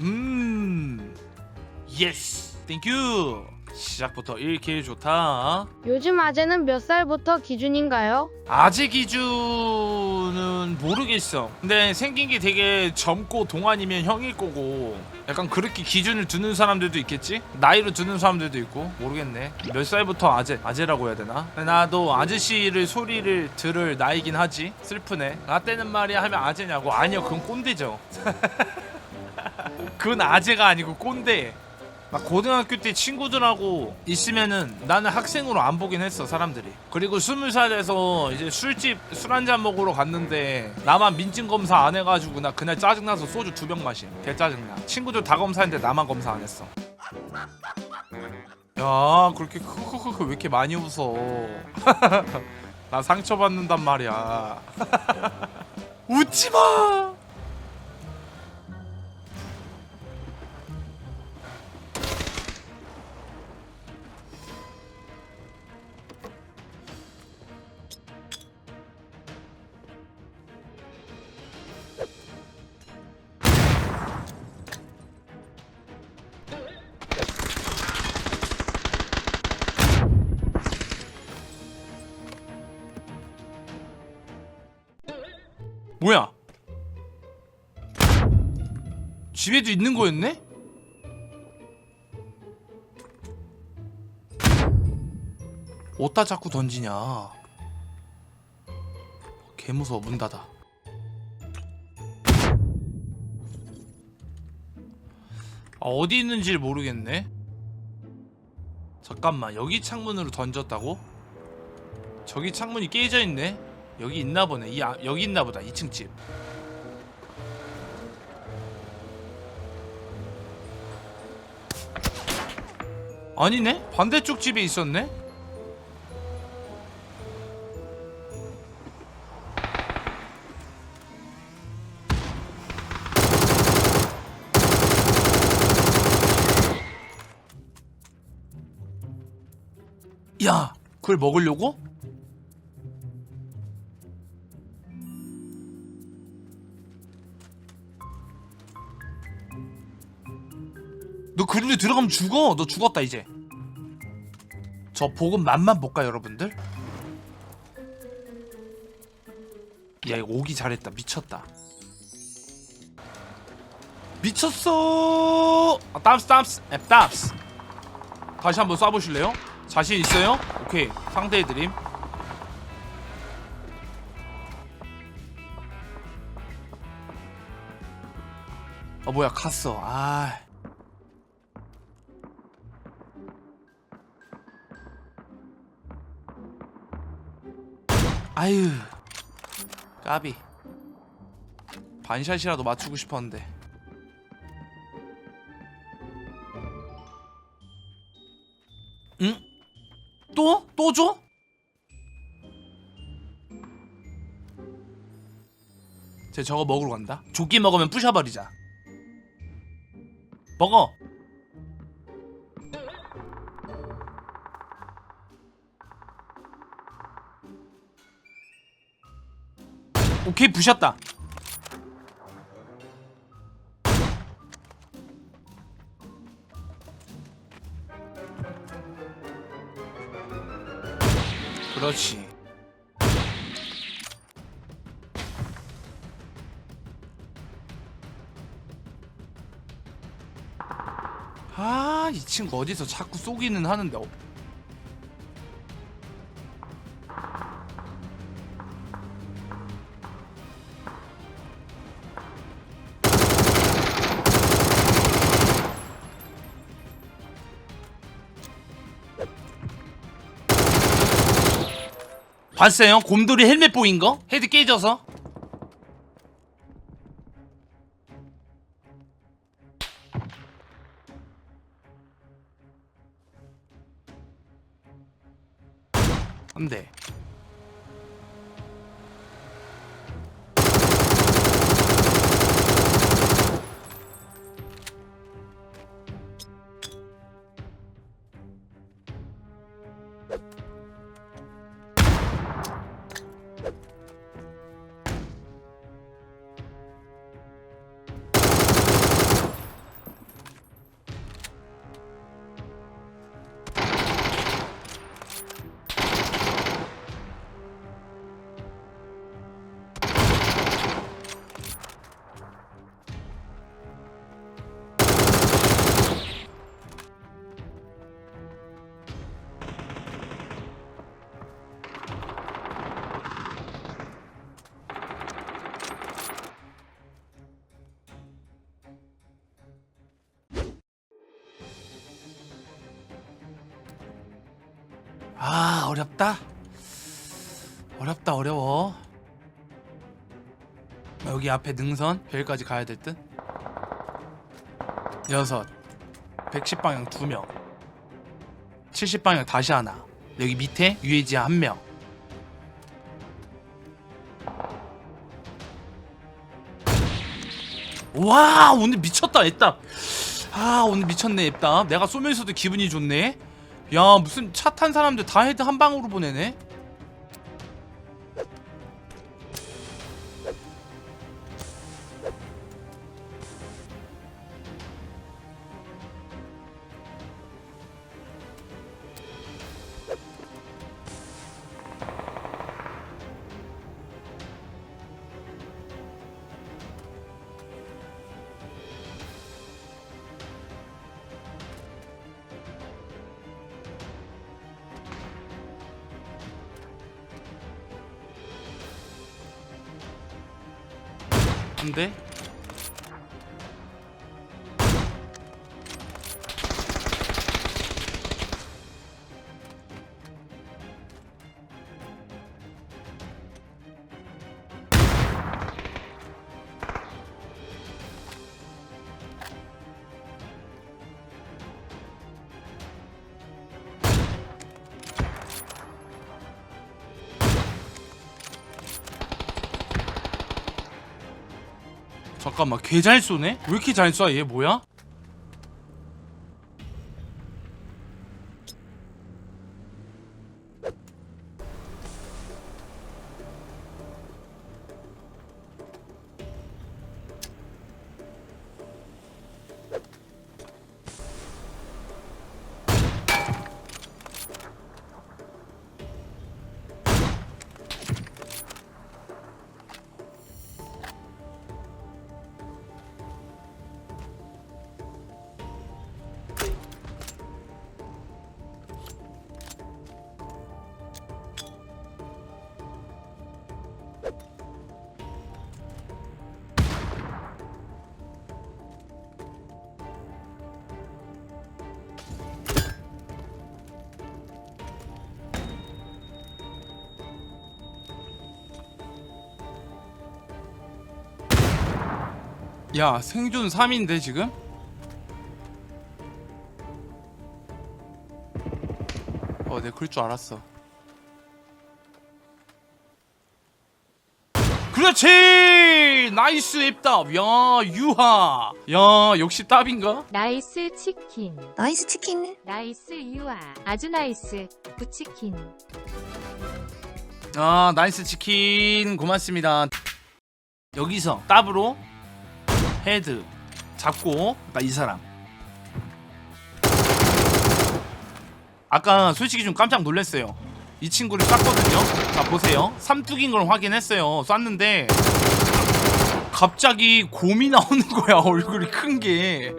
음. 예스 땡큐 시작부터 1킬 좋다. 요즘 아재는 몇 살부터 기준인가요? 아재 기준은 모르겠어. 근데 생긴 게 되게 젊고 동안이면 형일 거고. 약간 그렇게 기준을 두는 사람들도 있겠지? 나이로 두는 사람들도 있고. 모르겠네. 몇 살부터 아재 아재라고 해야 되나? 나도 아저씨를 소리를 들을 나이긴 하지. 슬프네. 나 때는 말이야 하면 아재냐고. 아니요 그건 꼰대죠 그건 아재가 아니고 꼰대. 나 고등학교 때 친구들하고 있으면은 나는 학생으로 안 보긴 했어 사람들이. 그리고 스물 살에서 이제 술집 술 한 잔 먹으러 갔는데 나만 민증 검사 안 해가지고 나 그날 짜증나서 소주 두 병 마심 개 짜증나. 친구들 다 검사했는데 나만 검사 안 했어. 야 그렇게 크크크크 왜 이렇게 많이 웃어? 나 상처받는단 말이야. 웃지마 집에도 있는 거였네? 어디다 자꾸 던지냐? 개 무서워 문 닫아. 아, 어디 있는지 모르겠네. 잠깐만 여기 창문으로 던졌다고? 저기 창문이 깨져 있네. 여기 있나 보네. 이 아, 여기 있나 보다. 2층 집. 아니네? 반대쪽 집에 있었네? 야, 그걸 먹으려고? 너 그런데 들어가면 죽어. 너 죽었다 이제. 저 복음 맛만 볼까 여러분들? 야 이거 오기 잘했다. 미쳤다. 미쳤어. 아, 땀스 땀스 앱 땀스. 다시 한번 쏴보실래요? 자신 있어요? 오케이 상대해드림. 어 뭐야 갔어. 아. 아유 까비 반샷이라도 맞추고 싶었는데 응? 또? 또 줘? 쟤 저거 먹으러 간다 조끼 먹으면 부셔버리자 먹어 오케이 부셨다. 그렇지. 아, 이 친구 어디서 자꾸 쏘기는 하는데 봤어요? 곰돌이 헬멧 보인 거? 헤드 깨져서? 안돼 어렵다? 어렵다 어려워. 여기 앞에 능선 여기까지 가야 될 듯? 여섯 110 방향 두 명. 70 방향 다시 하나. 여기 밑에 유해지 한명. 와 오늘 미쳤다 앱답 아 오늘 미쳤네 앱답 내가 쏘면서도 기분이 좋네 야 무슨 차 탄 사람들 다 헤드 한 방으로 보내네 안돼 잠깐만 개 잘 쏘네? 왜 이렇게 잘 쏴? 얘 뭐야? 야 생존 3인데 지금? 어, 내 그럴 줄 알았어. 그렇지! 나이스 입답! 야, 유하! 야, 역시 답인가? 나이스 치킨. 나이스 치킨. 나이스 유아. 아주 나이스 부치킨. 아, 나이스 치킨. 고맙습니다. 여기서 답으로 헤드 잡고, 아까 이 사람. 아까 솔직히 좀 깜짝 놀랐어요. 이 친구를 쐈거든요. 자, 보세요. 삼뚝인 걸 확인했어요. 쐈는데, 갑자기 곰이 나오는 거야. 얼굴이 큰 게.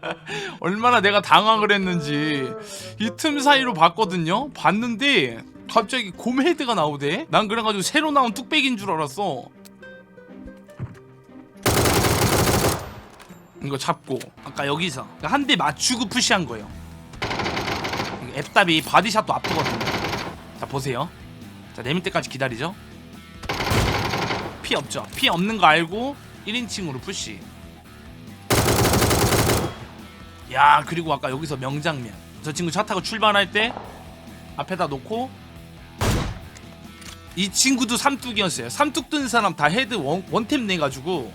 얼마나 내가 당황을 했는지. 이 틈 사이로 봤거든요. 봤는데, 갑자기 곰 헤드가 나오대. 난 그래가지고 새로 나온 뚝배기인 줄 알았어. 이거 잡고 아까 여기서 한 대 맞추고 푸시한 거예요. 앱답이 바디샷도 아프거든요. 자 보세요. 자 내밀 때까지 기다리죠. 피 없죠. 피 없는 거 알고 1인칭으로 푸시. 야 그리고 아까 여기서 명장면. 저 친구 차 타고 출발할 때 앞에다 놓고 이 친구도 삼뚝이었어요. 삼뚝 뜬 사람 다 헤드 원, 원탭 내가지고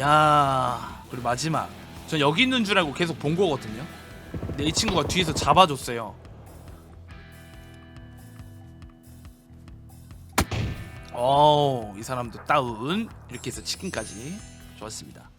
야 그리고 마지막 전 여기 있는 줄 알고 계속 본 거거든요. 근데 이 친구가 뒤에서 잡아줬어요. 어이 사람도 다운 이렇게 해서 치킨까지 좋았습니다.